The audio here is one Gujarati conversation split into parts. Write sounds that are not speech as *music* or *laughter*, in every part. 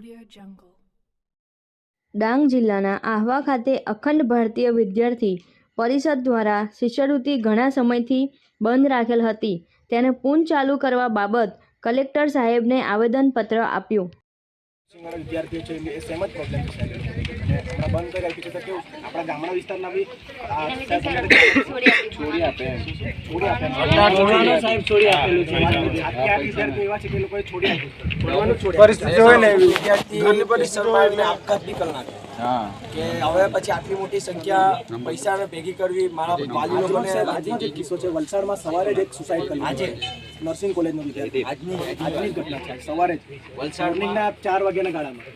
Audio Jungle. ડાંગ જિલ્લાના આહવા ખાતે અખંડ ભારતીય વિદ્યાર્થી પરિષદ દ્વારા શિષ્યવૃત્તિ ઘણા સમયથી બંધ રાખેલ હતી. તેને પુન ચાલુ કરવા બાબત કલેક્ટર સાહેબને આવેદનપત્ર આપ્યું. વિદ્યાર્થીઓ છે એ સેમ જ પ્રોબ્લેમ છે. અને બંધ કરી રાખ્યું છે તો કેવું આપણા ગામડા વિસ્તારના બી છોડી આપે. પરિસ્થિતિ હોય ને વિદ્યાર્થી પરિસરમાં આપઘાત બી કરી નાખ્યો કે હવે પછી આટલી મોટી સંખ્યા પૈસા ભેગી કરવી મારા વાલી લોકોને આજનો કિસ્સો છે વલસાડમાં સવારે જ એક સુસાઇડ કરી આજે? નર્સિંગ કોલેજનો વિદ્યાર્થી. આજની આજની ઘટના છે. સવારે જ. મોર્નિંગના ચાર વાગ્યાના ગાળામાં.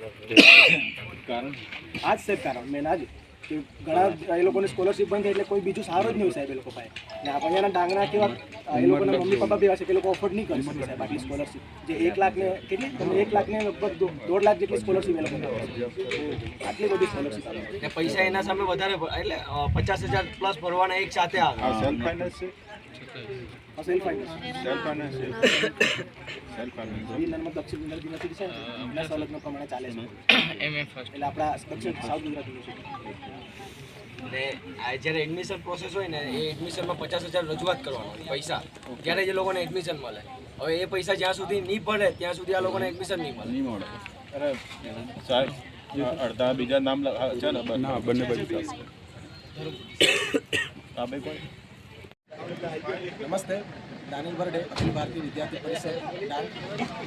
આજ સાહેબ કારણ મેં આજ. કે ઘણા એ લોકોને સ્કોલરશિપ બંધ એટલે કોઈ બીજું સારું જ નહીં સાહેબ એ લોકો પાસે. ને આ અહીંયાના ડાંગના કેવા એ લોકોના મમ્મી પપ્પા બી હશે છે કે એ લોકો અફોર્ડ નહીં કરી શકે સાહેબ આટલી સ્કોલરશિપ જે એક લાખ ને કેટલી એક લાખ ને લગભગ દોઢ લાખ જેટલી સ્કોલરશિપ એ લોકો આટલી બધી સ્કોલરશિપ આવે પૈસા એના સામે વધારે એટલે પચાસ હજાર પ્લસ ભરવાના એક સાથે આવે. Self finance self finance self છે. એ નર્મદ દક્ષિણ ગુજરાત યુનિવર્સિટી છે ને એના પ્રમાણે ચાલે છે. *coughs* એટલે આપણા દક્ષિણ સાઉથ ગુજરાત યુનિવર્સિટી ને આ જ્યારે એડમિશન પ્રોસેસ હોય ને એ એડમિશનમાં પચાસ હજાર રજૂઆત કરવાની પૈસા. ત્યારે જે એ લોકોને એડમિશન મળે. હવે એ પૈસા જ્યાં સુધી નહીં ભરે ત્યાં સુધી આ લોકોને એડમિશન નહીં મળે. નહીં મળે. અરે સાહેબ અડધા બીજા નામ છે ને બંને બાજુ ભાઈ કોઈ? નમસ્તે. દાનિલ બરડે અખિલ ભારતીય વિદ્યાર્થી પરિષદ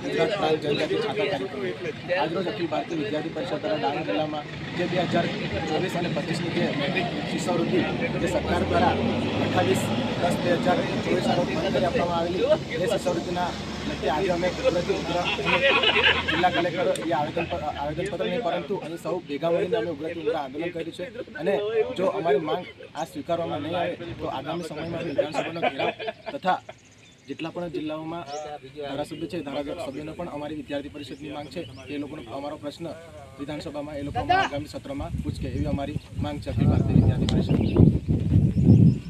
ગુજરાત પ્રાંત જનજાતિ છાપા કાર્યક્રમ. આજરોજ અખિલ ભારતીય વિદ્યાર્થી પરિષદ દ્વારા ડાંગ જિલ્લામાં જે બે હજાર ચોવીસ અને પચીસની જે શિષ્યવૃત્તિ જે સરકાર દ્વારા અઠ્ઠાવીસ દસ બે હજાર ચોવીસ આપવામાં આવેલી, એ શિષ્યવૃત્તિના લગતી આજે અમે જિલ્લા કલેક્ટર એ આવેદન આવેદનપત્ર નહીં, પરંતુ અને સૌ ભેગા મળીને અમે ઉગ્રતી ઉગ્ર આંદોલન કર્યું છે. અને જો અમારી માંગ આ સ્વીકારવામાં નહીં આવે, તો આગામી સમયમાં વિધાનસભાનો ઘેરાવ તથા જેટલા પણ જિલ્લાઓમાં ધારાસભ્ય છે, ધારાસભ્યોને પણ અમારી વિદ્યાર્થી પરિષદની માંગ છે. એ લોકોનો અમારો પ્રશ્ન વિધાનસભામાં, એ લોકો આગામી સત્રમાં પૂછકે એવી અમારી માંગ છે અખિલ ભારતીય વિદ્યાર્થી પરિષદ